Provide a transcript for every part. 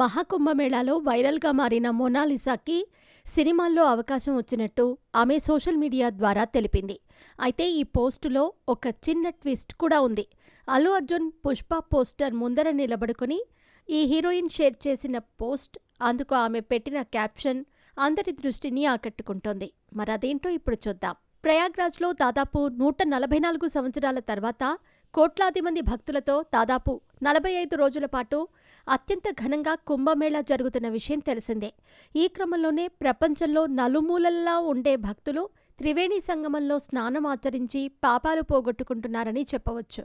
మహాకుంభమేళాలో వైరల్గా మారిన మొనాలిసాకి సినిమాల్లో అవకాశం వచ్చినట్టు ఆమె సోషల్ మీడియా ద్వారా తెలిపింది. అయితే ఈ పోస్టులో ఒక చిన్న ట్విస్ట్ కూడా ఉంది. అల్లు అర్జున్ పుష్ప పోస్టర్ ముందర నిలబడుకొని ఈ హీరోయిన్ షేర్ చేసిన పోస్ట్ అందుకు ఆమె పెట్టిన క్యాప్షన్ అందరి దృష్టిని ఆకట్టుకుంటోంది. మరి అదేంటో ఇప్పుడు చూద్దాం. ప్రయాగ్రాజ్లో దాదాపు నూట నలభై నాలుగు సంవత్సరాల తర్వాత కోట్లాది మంది భక్తులతో దాదాపు నలభై ఐదు రోజుల పాటు అత్యంత ఘనంగా కుంభమేళా జరుగుతున్న విషయం తెలిసిందే. ఈ క్రమంలోనే ప్రపంచంలో నలుమూలల్లా ఉండే భక్తులు త్రివేణి సంగమంలో స్నానం ఆచరించి పాపాలు పోగొట్టుకుంటున్నారని చెప్పవచ్చు.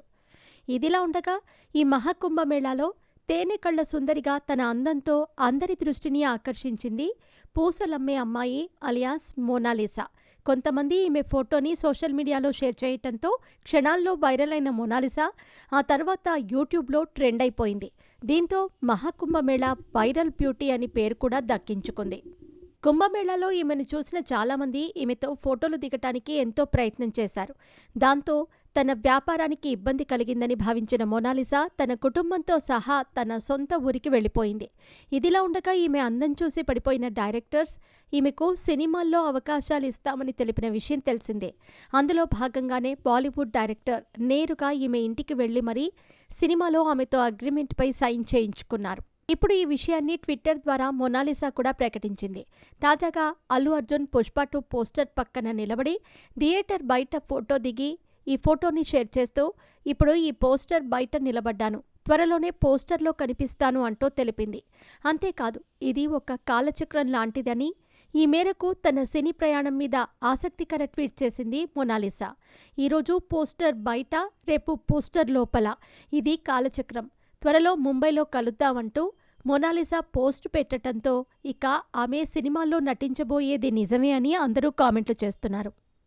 ఇదిలా ఉండగా ఈ మహాకుంభమేళాలో తేనె కళ్ళ సుందరిగా తన అందంతో అందరి దృష్టిని ఆకర్షించింది పూసలమ్మే అమ్మాయి అలియాస్ మోనాలిసా. కొంతమంది ఈమె ఫోటోని సోషల్ మీడియాలో షేర్ చేయటంతో క్షణాల్లో వైరల్ అయిన మొనాలిసా ఆ తర్వాత యూట్యూబ్లో ట్రెండ్ అయిపోయింది. దీంతో మహాకుంభమేళా వైరల్ బ్యూటీ అని పేరు కూడా దక్కించుకుంది. కుంభమేళాలో ఈమెను చూసిన చాలామంది ఈమెతో ఫోటోలు దిగటానికి ఎంతో ప్రయత్నం చేశారు. దాంతో తన వ్యాపారానికి ఇబ్బంది కలిగిందని భావించిన మోనాలిసా తన కుటుంబంతో సహా తన సొంత ఊరికి వెళ్ళిపోయింది. ఇదిలా ఉండగా ఈమె అందం చూసి పడిపోయిన డైరెక్టర్స్ ఈమెకు సినిమాల్లో అవకాశాలు ఇస్తామని తెలిపిన విషయం తెలిసిందే. అందులో భాగంగానే బాలీవుడ్ డైరెక్టర్ నేరుగా ఈమె ఇంటికి వెళ్ళి మరీ సినిమాలో ఆమెతో అగ్రిమెంట్పై సైన్ చేయించుకున్నారు. ఇప్పుడు ఈ విషయాన్ని ట్విట్టర్ ద్వారా మొనాలిసా కూడా ప్రకటించింది. తాజాగా అల్లు అర్జున్ పుష్ప టూ పోస్టర్ పక్కన నిలబడి థియేటర్ బయట ఫోటో దిగి ఈ ఫోటోని షేర్ చేస్తూ ఇప్పుడు ఈ పోస్టర్ బయట నిలబడ్డాను. త్వరలోనే పోస్టర్లో కనిపిస్తాను అంటూ తెలిపింది. అంతేకాదు ఇది ఒక కాలచక్రం లాంటిదని ఈ మేరకు తన సినీ ప్రయాణం మీద ఆసక్తికర ట్వీట్ చేసింది మొనాలిసా. ఈరోజు పోస్టర్ బయట రేపు పోస్టర్ లోపల. ఇది కాలచక్రం. త్వరలో ముంబైలో కలుద్దామంటూ మొనాలిసా పోస్ట్ పెట్టడంతో ఇక ఆమె సినిమాల్లో నటించబోయేది నిజమే అని అందరూ కామెంట్లు చేస్తున్నారు.